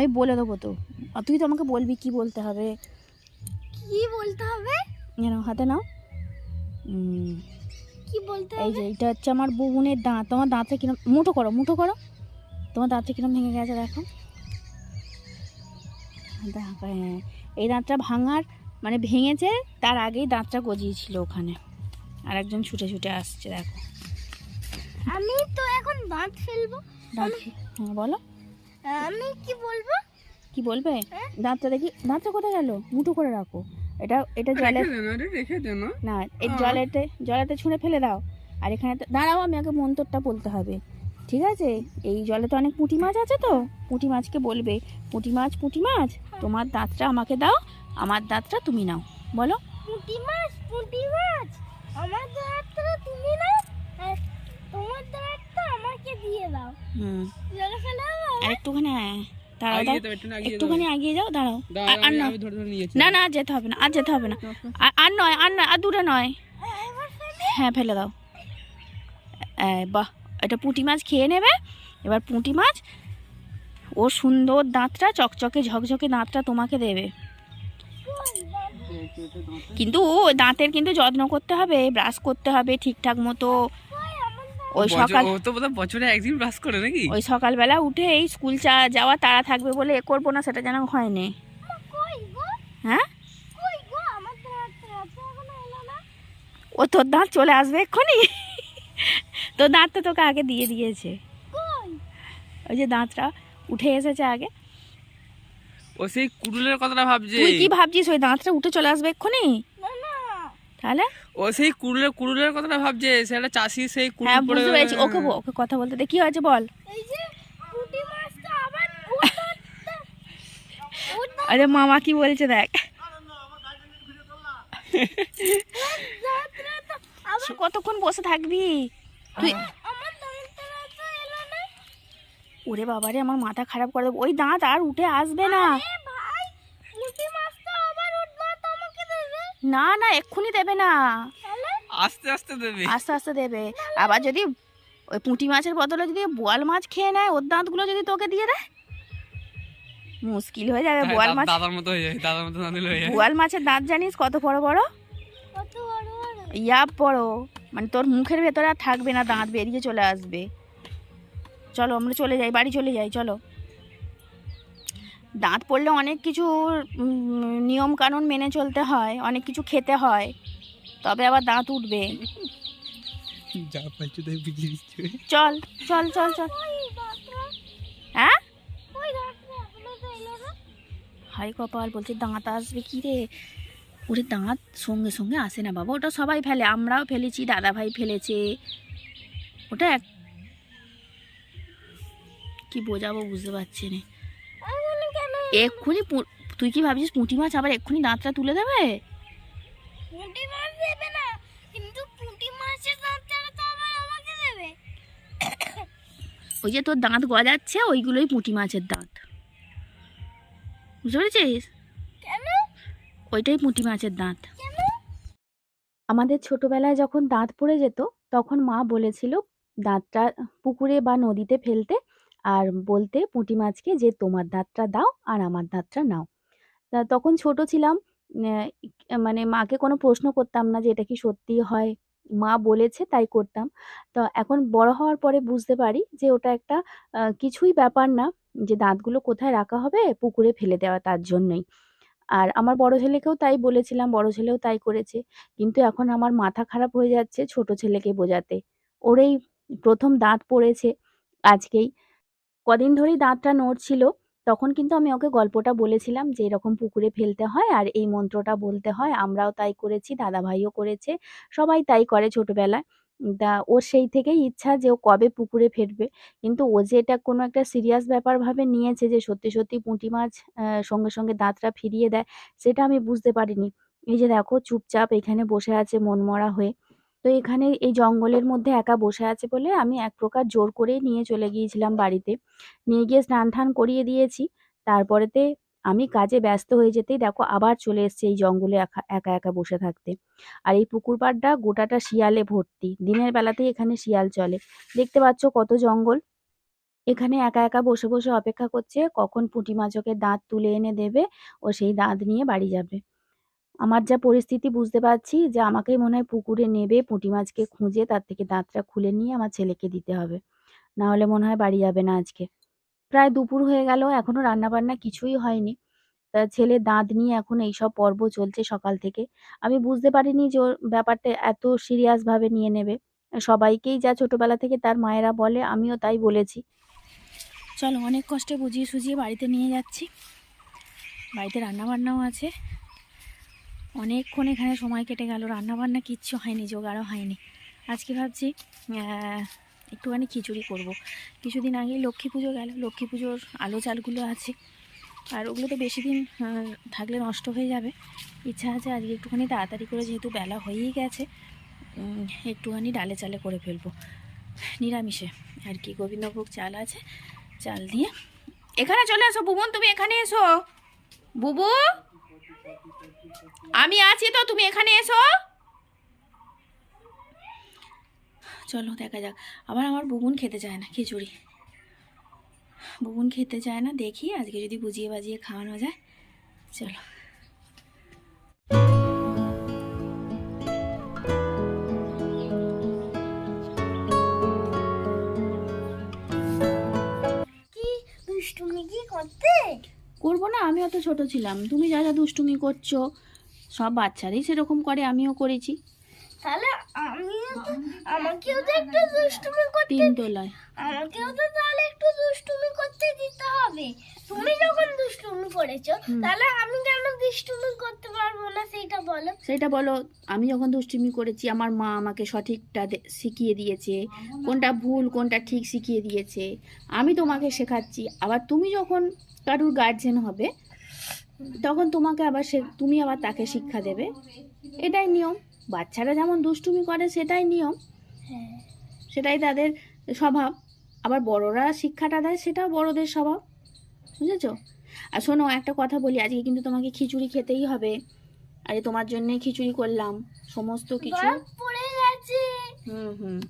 আমি বলে দেবো তো। আর তুই তো আমাকে বলবি কি বলতে হবে। কি বলতে হবে? যেন হাতে নাও। কি বলতে এই যে এটা হচ্ছে আমার বুবুনের দাঁত। তোমার দাঁতে কিরম? মুঠো করো মুঠো করো। তোমার দাঁতে কিরম ভেঙে গেছে দেখো। দেখো হ্যাঁ। এই দাঁতটা ভাঙার মানে ভেঙেছে তার আগেই দাঁতটা গজিয়েছিল ওখানে। আর একজন ছুটে ছুটে আসছে দেখো। আমি তো এখন দাঁত ফেলব। দাঁত হ্যাঁ বলো। আমি কি বলব? কি বলবে? হ্যাঁ? দাঁতটা দেখি দাঁতটা কোথায় গেল? মুঠো করে রাখো। এটা এটা জলে রেখে দেন না এই জলেতে জলেতে ছুঁড়ে ফেলে দাও। আর এখানে তো- দাঁড়াও আমি আগে মন্তরটা বলতে হবে। ঠিক আছে? এই জলে তো অনেক পুঁটি মাছ আছে তো। পুঁটি মাছকে বলবে পুঁটি মাছ পুঁটি মাছ তোমার দাঁতটা আমাকে দাও আমার দাঁতটা তুমি নাও। বলো। পুঁটি মাছ পুঁটি মাছ আমার দাঁতটা তুমি না আর তোমার দাঁতটা আমাকে দিয়ে দাও হুম। আর একটুখানি হ্যাঁ, দাঁড়াও দাও একটুখানি আগিয়ে যাও দাঁড়াও। দাঁড়াও, আর নয়। না না আর যেতে হবে না আর যেতে হবে না। আর আর নয় আর নয় আর দূরে নয়। এবার হ্যাঁ ফেলে দাও। বাহ এটা পুঁটি মাছ খেয়ে নেবে। এবার পুঁটি মাছ ও সুন্দর দাঁতটা চকচকে ঝকঝকে দাঁতটা তোমাকে দেবে। কিন্তু দাঁতের কিন্তু যত্ন করতে হবে ব্রাশ করতে হবে ঠিকঠাক মতো। ওই সকাল ও তো বোধহয় বছরে একদিন ব্রাশ করে নাকি? ওই সকালবেলা উঠে এই স্কুল চা- যাওয়া তাড়া থাকবে বলে এ করব না সেটা যেন হ্যাঁ? কই গো? আমার দাঁতটা এখনও এলো না। ও তোর দাঁত চলে আসবে এক্ষুনি? তোর দাঁত তো তোকে আগে দিয়ে দিয়েছে। ওই যে দাঁতটা উঠে এসেছে আগে। ও সেই কুড়ুলের কথাটা ভাবছে। তুই কি ভাবছিস? ওই দাঁতটা উঠে চলে আসবে এক্ষুনি? না তাহলে? ও সেই কুড়ুলের কুড়ুলের কথাটা ভাবছে সেটা চাষি সেই কুড়ুল হ্যাঁ বুঝতে পেরেছি। ওকে ওকে কথা বলতে দে। কি হয়েছে বল? এই যে পুঁটি মাছটা আবার ওর দাঁতটা ওর আরে মামা কি বলছে দেখ। কতক্ষণ বসে থাকবি? তুই আমার দাঁতটা তো এলো না ওরে বাবারে আমার মাথা খারাপ করে দেবো। ওই দাঁত আর উঠে আসবে না এ ভাই পুঁটি মাছটা আবার ওর দাঁত আমাকে দেবে না না এক্ষুনি দেবে না। আস্তে আস্তে দেবে। আস্তে আস্তে দেবে। আবার যদি ওই পুঁটি মাছের বদলে যদি বোয়াল মাছ খেয়ে নেয় ওর দাঁতগুলো যদি তোকে দিয়ে দেয়? মুশকিল হয়ে যাবে হ্যাঁ, বোয়াল মাছ। দাদার মতো হয়ে যায় দাদার মতো না দিলে হয়ে যায় বোয়াল মাছের দাঁত জানিস কত বড় বড়? কত বড় বড়? ইয়াপ বড়। মানে তোর মুখের ভেতরে আর থাকবে না দাঁত বেরিয়ে চলে আসবে। চলো আমরা চলে যাই বাড়ি চলে যাই চলো। দাঁত পড়লে অনেক কিছু উম, নিয়ম কানুন মেনে চলতে হয় অনেক কিছু খেতে হয় তবে আবার দাঁত উঠবে। চল চল চল চল। হ্যাঁ? হাই কপাল বলছে দাঁত আসবে কি রে? ওরে দাঁত সঙ্গে সঙ্গে আসে না বাবা ওটা সবাই ফেলে আমরাও ফেলেছি দাদা ভাই ফেলেছে। ওটা এক কি বোঝাবো বুঝতে পারছি না। এক্ষুনি তুই কি ভাবছিস পুঁটি মাছ আবার এক্ষুনি দাঁতটা তুলে দেবে? পুঁটি মাছ দেবে না কিন্তু পুঁটি মাছের দাঁতটা তো আবার আমাকে দেবে। ওই যে তোর দাঁত গজাচ্ছে ওইগুলোই পুঁটি মাছের দাঁত। বুঝতে পেরেছিস? কেন? ওইটাই পুঁটি মাছের দাঁত। আমাদের ছোটবেলায় যখন দাঁত পড়ে যেত তখন মা বলেছিল দাঁতটা পুকুরে বা নদীতে ফেলতে আর বলতে পুঁটি মাছকে যে তোমার দাঁতটা দাও আর আমার দাঁতটা নাও। তখন ছোট ছিলাম মানে মাকে কোনো প্রশ্ন করতাম না যে এটা কি সত্যি হয়? মা বলেছে তাই করতাম। তো এখন বড় হওয়ার পরে বুঝতে পারি যে ওটা একটা কিছুই ব্যাপার না যে দাঁতগুলো কোথায় রাখা হবে পুকুরে ফেলে দেওয়া তার জন্যই। আর আমার বড় ছেলেকেও তাই বলেছিলাম, বড় ছেলেও তাই করেছে। কিন্তু এখন আমার মাথা খারাপ হয়ে যাচ্ছে ছোট ছেলেকে বোঝাতে। ওরেই প্রথম দাঁত পড়েছে আজকেই। কদিন ধরেই দাঁতটা নড়ছিল, তখন কিন্তু আমি ওকে গল্পটা বলেছিলাম যে, এরকম পুকুরে ফেলতে হয় আর এই মন্ত্রটা বলতে হয়, আমরাও তাই করেছি দাদা ভাইও করেছে, সবাই তাই করে ছোটবেলায়। তা ওর সেই থেকেই ইচ্ছা যে ও কবে পুকুরে ফেলবে, কিন্তু ও যে এটা কোনো একটা সিরিয়াস ব্যাপার ভাবে নিয়েছে যে, সত্যি সত্যি পুঁটি মাছ সঙ্গে সঙ্গে দাঁতটা ফিরিয়ে দেয়, সেটা আমি বুঝতে পারিনি। এই যে দেখো চুপচাপ এখানে বসে আছে মনমরা হয়ে। তো এখানে এই জঙ্গলের মধ্যে একা বসে আছে বলে আমি এক প্রকার জোর করেই নিয়ে চলে গিয়েছিলাম বাড়িতে। নিয়ে গিয়ে স্নান টান করিয়ে দিয়েছি। তারপরেতে আমি কাজে ব্যস্ত হয়ে যেতেই দেখো আবার চলে এসছে এই জঙ্গলে একা একা একা বসে থাকতে। আর এই পুকুর পাড়টা গোটাটা শিয়ালে ভর্তি। দিনের বেলাতেই এখানে শিয়াল চলে। দেখতে পাচ্ছ কত জঙ্গল। এখানে একা একা বসে বসে অপেক্ষা করছে। কখন পুঁটি মাছ ওকে দাঁত তুলে এনে দেবে ও সেই দাঁত নিয়ে বাড়ি যাবে। আমার যা পরিস্থিতি বুঝতে পারছি যে আমাকেই মনে হয় পুকুরে নেবে, পুঁটি মাছকে খুঁজে তার থেকে দাঁতটা খুলে নিয়ে আমার ছেলেকে দিতে হবে। না হলে মনে হয় বাড়ি যাবে না আজকে। প্রায় দুপুর হয়ে গেল, এখনও রান্না বান্না কিছুই হয়নি। তা ছেলে দাঁত নিয়ে এখন এইসব পর্ব চলছে সকাল থেকে। আমি বুঝতে পারিনি যে ওর ব্যাপারটা এত সিরিয়াসভাবে নিয়ে নেবে। সবাইকেই যা ছোটবেলা থেকে তার মায়েরা বলে, আমিও তাই বলেছি। চলো অনেক কষ্টে বুঝিয়ে সুঝিয়ে বাড়িতে নিয়ে যাচ্ছি। বাড়িতে রান্না বান্নাও আছে। অনেকক্ষণ এখানে সময় কেটে গেল রান্না বান্না কিচ্ছু হয়নি, জোগাড়ও হয়নি। আজকে ভাবছি একটুখানি খিচুড়ি করব। কিছুদিন আগেই লক্ষ্মী পুজো গেল, লক্ষ্মী পুজোর আলো চালগুলো আছে। আর ওগুলো তো বেশি দিন থাকলে নষ্ট হয়ে যাবে। ইচ্ছা আছে আজকে একটুখানি তাড়াতাড়ি করে, যেহেতু বেলা হয়েই গেছে একটুখানি ডালে চালে করে ফেলব। নিরামিষে আর কি, গোবিন্দভোগ চাল আছে, চাল দিয়ে। এখানে চলে এসো বুবন, তুমি এখানে এসো। বুবু? আমি আছি তো তুমি এখানে এসো। চলো দেখা যাক। আবার আমার বুবুন খেতে চায় না খিচুড়ি। বুবুন খেতে চায় না দেখি আজকে যদি বুঝিয়ে বাজিয়ে খাওয়ানো যায়। চলো। করব না আমি অত ছোট ছিলাম। তুমি যা যা দুষ্টুমি করছ সব বাচ্চারাই সেরকম করে আমিও করেছি। তাহলে আমিও আমাকেও তো একটু দুষ্টুমি করতে তিন আমাকেও তো তাহলে একটু দুষ্টুমি করতে দিতে হবে। তুমি যখন দুষ্টুমি করেছ তাহলে আমি কেন দুষ্টুমি করতে পারব না সেইটা বলো। সেটা বলো আমি যখন দুষ্টুমি করেছি আমার মা আমাকে সঠিকটা শিখিয়ে দিয়েছে। কোনটা ভুল কোনটা ঠিক শিখিয়ে দিয়েছে। আমি তোমাকে শেখাচ্ছি। আবার তুমি যখন কারুর গার্জেন হবে তখন তোমাকে আবার সে তুমি আবার তাকে শিক্ষা দেবে। এটাই নিয়ম। বাচ্চারা যেমন দুষ্টুমি করে সেটাই নিয়ম। হ্যাঁ। সেটাই তাদের স্বভাব। আবার বড়রা শিক্ষাটা দেয় সেটাও বড়দের স্বভাব। বুঝেছ? আর শোনো একটা কথা বলি। আজকে কিন্তু তোমাকে খিচুড়ি খেতেই হবে। আরে তোমার জন্যে খিচুড়ি করলাম। সমস্ত কিছু হুম হুম।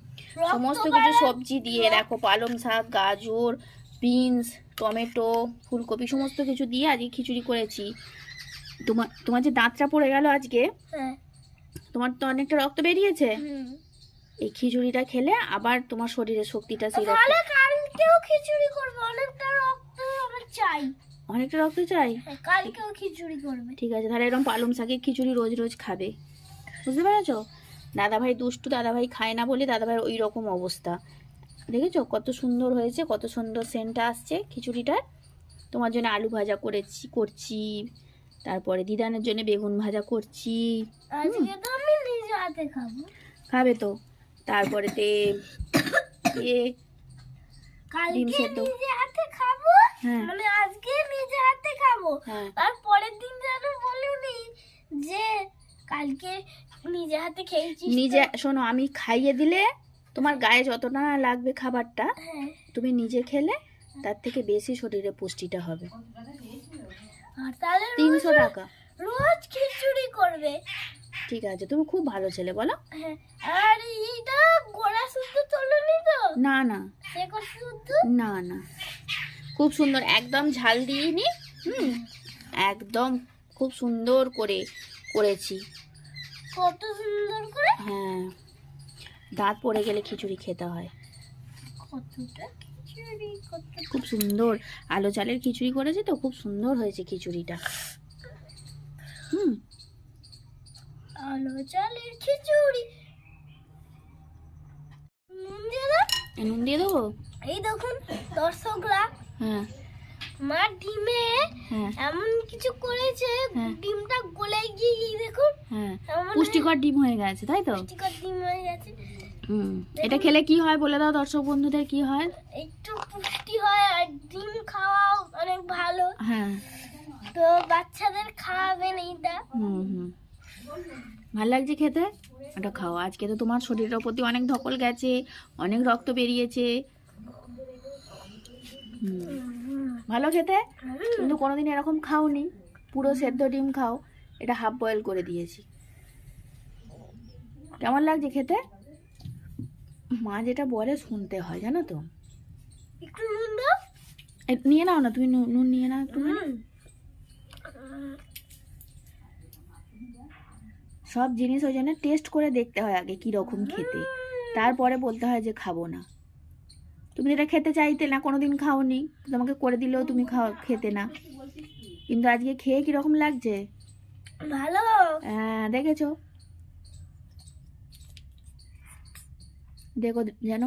সমস্ত কিছু সবজি দিয়ে দেখো পালং শাক গাজর বিনস। টমেটো ফুলকপি সমস্ত কিছু দিয়ে আজকে খিচুড়ি করেছি। তোমার তোমার যে দাঁতটা পড়ে গেল আজকে হ্যাঁ। তোমার তো অনেকটা রক্ত বেরিয়েছে? এই খিচুড়িটা খেলে আবার তোমার শরীরের শক্তিটা সেই কালকেও খিচুড়ি করবে অনেকটা রক্ত আমার চাই। অনেকটা রক্ত চাই? হ্যাঁ, কালকেও খিচুড়ি করবে। ঠিক আছে তাহলে এরকম পালং শাকের খিচুড়ি রোজ রোজ খাবে। বুঝতে পেরেছ? দাদাভাই দুষ্টু দাদাভাই খায় না বলে দাদাভাইয়ের ওই রকম অবস্থা। দেখেছ? কত সুন্দর হয়েছে কত সুন্দর সেন্টটা আসছে খিচুড়িটার। তোমার জন্য আলু ভাজা করেছি করছি। তারপরে দিদানের জন্য বেগুন ভাজা করছি। তো খাব। খাবে তো। ডিম সেদ্ধ। হাতে খাব হ্যাঁ। মানে আজকে নিজে হাতে খাব। হ্যাঁ। আর পরের দিন যেন বলিনি যে কালকে নিজে হাতে খেয়েছিস তো? নিজে শোনো আমি খাইয়ে দিলে তোমার গায়ে যতটা না লাগবে খাবারটা হ্যাঁ। তুমি নিজে খেলে তার থেকে বেশি শরীরে পুষ্টিটা হবে। আর তাহলে তিনশো টাকা। রোজ খিচুড়ি করবে। ঠিক আছে তুমি খুব ভালো ছেলে বলো। হ্যাঁ আর এইটা গোড়া শুদ্ধ তোলনি তো? না না। না না। খুব সুন্দর একদম ঝাল দিইনি হুম একদম খুব সুন্দর করে করেছি। কত সুন্দর করে? হ্যাঁ। দাঁত পড়ে গেলে খিচুড়ি খেতে হয়। খুব সুন্দর। আলো চালের খিচুড়ি করেছে তো খুব সুন্দর হয়েছে খিচুড়িটা। হুম। আলো চালের খিচুড়ি। নুন দিয়ে দাও। নুন দিয়ে দেবো? এই দেখুন দর্শকরা হ্যাঁ। মা ডিমে হ্যাঁ। এমন কিছু করেছে হ্যাঁ। ডিমটা গলে গিয়ে দেখুন হ্যাঁ। পুষ্টিকর ডিম হয়ে গেছে তাই তো? পুষ্টিকর ডিম হয়ে গেছে। হুম। এটা খেলে কি হয় বলে দাও দর্শক বন্ধুদের কি হয়? একটু পুষ্টি হয় আর ডিম খাওয়াও অনেক ভালো। হ্যাঁ। তো বাচ্চাদের খাওয়াবেন এইটা হুম হুম। ভালো লাগছে খেতে? ওটা খাও। আজকে তো তোমার শরীরের প্রতি অনেক ধকল গেছে অনেক রক্ত বেরিয়েছে। ভালো খেতে? কিন্তু কোনোদিন এরকম খাওনি। পুরো সেদ্ধ ডিম খাও। এটা হাফ বয়েল করে দিয়েছি। কেমন লাগছে খেতে? মা যেটা বলে শুনতে হয় জানো তো? একটু নুন দাও। নিয়ে নাও না তুমি নুন নিয়ে নাও একটু সব জিনিস ওই জন্য টেস্ট করে দেখতে হয় আগে কি রকম খেতে তারপরে বলতে হয় যে খাব না। তুমি যেটা খেতে চাইতে না কোনোদিন খাওনি তোমাকে করে দিলেও তুমি খাও খেতে না। কিন্তু আজকে খেয়ে কীরকম লাগছে? ভালো। হ্যাঁ দেখেছ? দেখো যেন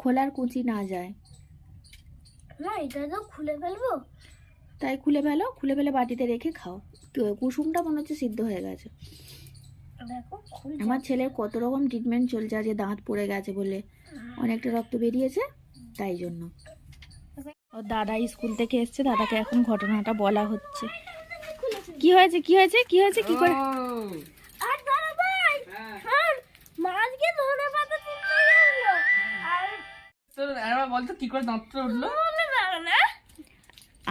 খোলার কুচি না যায়। না এটা তো খুলে ফেলব। তাই খুলে ফেলো খুলে ফেলে বাটিতে রেখে খাও। কুসুমটা মনে হচ্ছে সিদ্ধ হয়ে গেছে। আমার ছেলের কত রকম ট্রিটমেন্ট চলছে আজকে দাঁত পড়ে গেছে বলে। অনেকটা রক্ত বেরিয়েছে তাই জন্য। ওর দাদা স্কুল থেকে এসছে দাদাকে এখন ঘটনাটা বলা হচ্ছে। কি হয়েছে কি হয়েছে কি হয়েছে কি করে বলতো? কি করে দাঁতটা উঠল?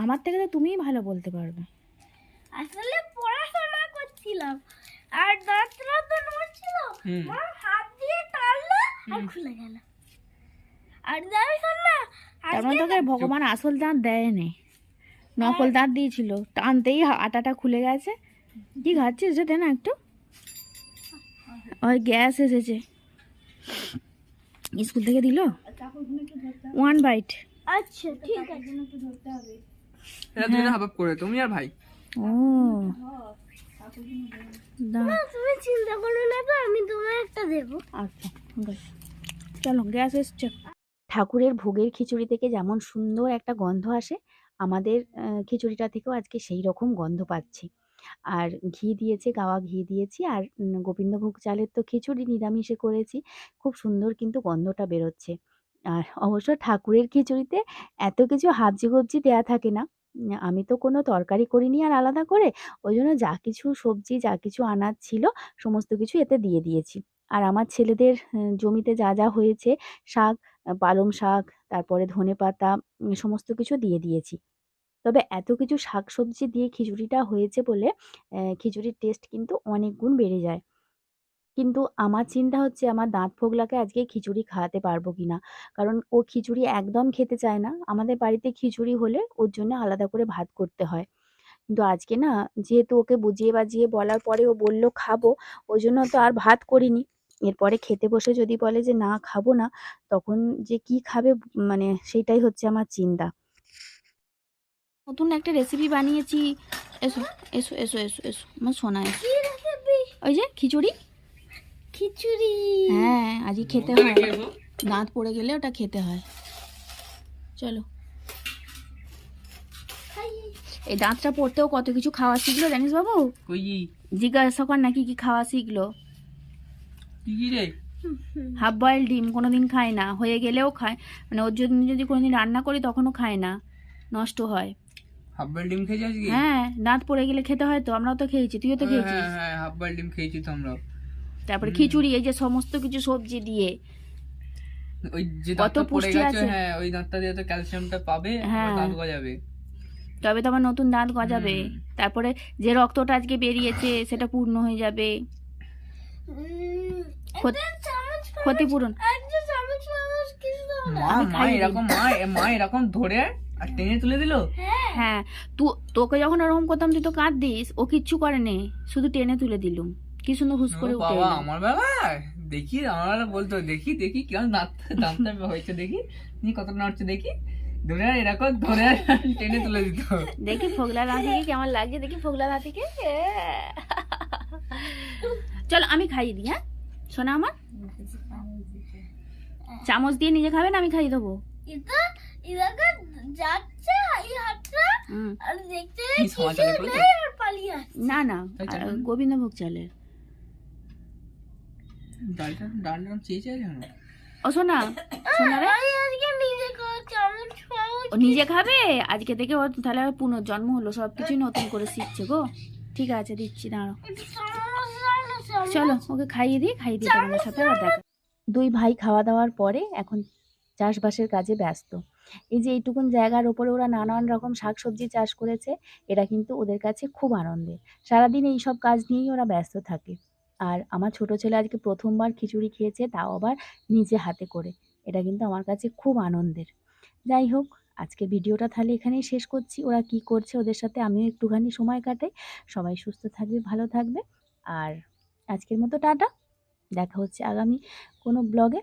আমার থেকে তো তুমিই ভালো বলতে পারবে। আসলে পড়াশোনা করছিলাম। আর দাঁতটা তো নড়ছিল। মা হাত দিয়ে টানলো আর খুলে গেল। আর শোন না তার মানে তোকে ভগবান আসল দাঁত দেয়নি। নকল দাঁত দিয়েছিল। টানতেই আটাটা খুলে গেছে। কি খাচ্ছিস? যেতে না একটু। ওই গ্যাস এসেছে। স্কুল থেকে দিল? ওয়ান বাইট আচ্ছা ঠিক আছে। এটা দুজনে হাফ করে তুমি আর ভাই। ও। না তুমি চিন্তা করো না তো আমি তোমায় একটা দেবো। আচ্ছা চলো গ্যাস এসছে। ঠাকুরের ভোগের খিচুড়ি থেকে যেমন সুন্দর একটা গন্ধ আসে আমাদের খিচুড়িটা থেকেও আজকে সেই রকম গন্ধ পাচ্ছি। আর ঘি দিয়েছে গাওয়া ঘি দিয়েছি আর গোবিন্দভোগ চালের তো খিচুড়ি নিরামিষে করেছি। খুব সুন্দর কিন্তু গন্ধটা বেরোচ্ছে। আর অবশ্য ঠাকুরের খিচুড়িতে এত কিছু হাবজি গবজি দেওয়া থাকে না। আমি তো কোনো তরকারি করিনি আর আলাদা করে ওই জন্য যা কিছু সবজি যা কিছু আনাজ ছিল সমস্ত কিছু এতে দিয়ে দিয়েছি। আর আমার ছেলেদের জমিতে যা যা হয়েছে শাক পালং শাক তারপরে ধনেপাতা উম, সমস্ত কিছু দিয়ে দিয়েছি। তবে এত কিছু শাক সবজি দিয়ে খিচুড়িটা হয়েছে বলে খিচুড়ির টেস্ট কিন্তু অনেক গুণ বেড়ে যায়। কিন্তু আমার চিন্তা হচ্ছে আমার দাঁত ফোগলাকে আজকে খিচুড়ি খাওয়াতে পারব কি না কারণ ও খিচুড়ি একদম খেতে চায় না। আমাদের বাড়িতে খিচুড়ি হলে ওর জন্য আলাদা করে ভাত করতে হয়। কিন্তু আজকে না, যেহেতু ওকে বুঝিয়ে বাজিয়ে বলার পরে ও বলল, খাব। ওই জন্য তো আর ভাত করিনি। এরপরে খেতে বসে যদি বলে যে, না, খাব না, তখন যে কি খাবে মানে সেটাই হচ্ছে আমার চিন্তা। নতুন একটা রেসিপি বানিয়েছি। এসো এসো এসো এসো এসো আমার সোনা এসো। ওই যে খিচুড়ি? খিচুড়ি। হ্যাঁ আজই খেতে হয়। দাঁত পড়ে গেলে ওটা খেতে হয়। চলো। এই দাঁতটা পড়তেও কত কিছু খাওয়া শিখলো জানিস বাবু? জিজ্ঞাসা কর না কি কি খাওয়া শিখলো হাফ বয়েল ডিম কোনোদিন খায় না। হয়ে গেলেও খায়। মানে ওর জন্য যদি কোনোদিন রান্না করি তখনও খায় না। নষ্ট হয়। হাফ বয়েল ডিম খেয়েছি আজকে? হ্যাঁ দাঁত পড়ে গেলে খেতে হয় তো আমরাও তো খেয়েছি তুইও তো খেয়েছিস? হ্যাঁ হ্যাঁ হাফ বয়েল ডিম খেয়েছি তো আমরা তারপরে খিচুড়ি এই যে সমস্ত কিছু সবজি দিয়ে। ওই যে কত পুষ্টি আছে। হ্যাঁ ওই দাঁতটা দিয়ে তো ক্যালসিয়ামটা পাবে হ্যাঁ। আবার দাঁত গজাবে। তবে তো আমার নতুন দাঁত গজাবে। তারপরে যে রক্তটা আজকে বেরিয়েছে সেটা পূর্ণ হয়ে যাবে। ক্ষতিপূরণ। মা। এরকম মা মা এরকম ধরে আর টেনে তুলে দিল? হ্যাঁ। তু তোকে যখন ওরকম করতাম তুই তো কাঁদদিস ও কিচ্ছু করে নে শুধু টেনে তুলে দিলুম। কি সুন্দর হুস করে উঠে বাবা আমার বেলা দেখি আমার বেলা বলতো দেখি দেখি কেমন দাঁত দাঁতটা হয়েছে দেখি। ni কতটা নাড়ছে দেখি। ধরে আর এরকম ধরে আর টেনে তুলে দিত। দেখি ফোগলার হাতিকে কেমন লাগছে দেখি ফোগলার হাতিকে চলো আমি খাইয়ে দিই হ্যাঁ? শোনা আমার? চামচ দিয়ে নিজে খাবে না আমি খাইয়ে দেবো? এটা এলাকা যাচ্ছে এই হাতটা হুম। আর দেখতে কি সমাচার করল? নেই আর পালিয়ে আসছে না না। গোবিন্দভোগ চালের। ডালটা ডালটা চেয়েছে ও রে। ও নিজে খাবে? আজকে থেকে ওর তাহলে পুনর্জন্ম হলো সব কিছুই নতুন করে শিখছে গো। ঠিক আছে দিচ্ছি দাঁড়ো। চলো ওকে খাইয়ে দিই খাইয়ে তোমাদের সাথে আবার দেখা দুই ভাই খাওয়া দাওয়ার পরে এখন চাষবাসের কাজে ব্যস্ত। এই যে এইটুকুন জায়গার ওপরে ওরা নানান রকম শাকসবজি চাষ করেছে, এটা কিন্তু ওদের কাছে খুব আনন্দের। সারাদিন এই সব কাজ নিয়েই ওরা ব্যস্ত থাকে। আর আমার ছোট ছেলে আজকে প্রথমবার খিচুড়ি খেয়েছে, তাও আবার নিজে হাতে করে। এটা কিন্তু আমার কাছে খুব আনন্দের। যাই হোক, আজকে ভিডিওটা তাহলে এখানেই শেষ করছি। ওরা কি করছে ওদের সাথে আমিও একটুখানি সময় কাটাই। সবাই সুস্থ থাকবে, ভালো থাকবে। আর আজকের মতো টাটা। দেখা হচ্ছে আগামী কোনো ব্লগে।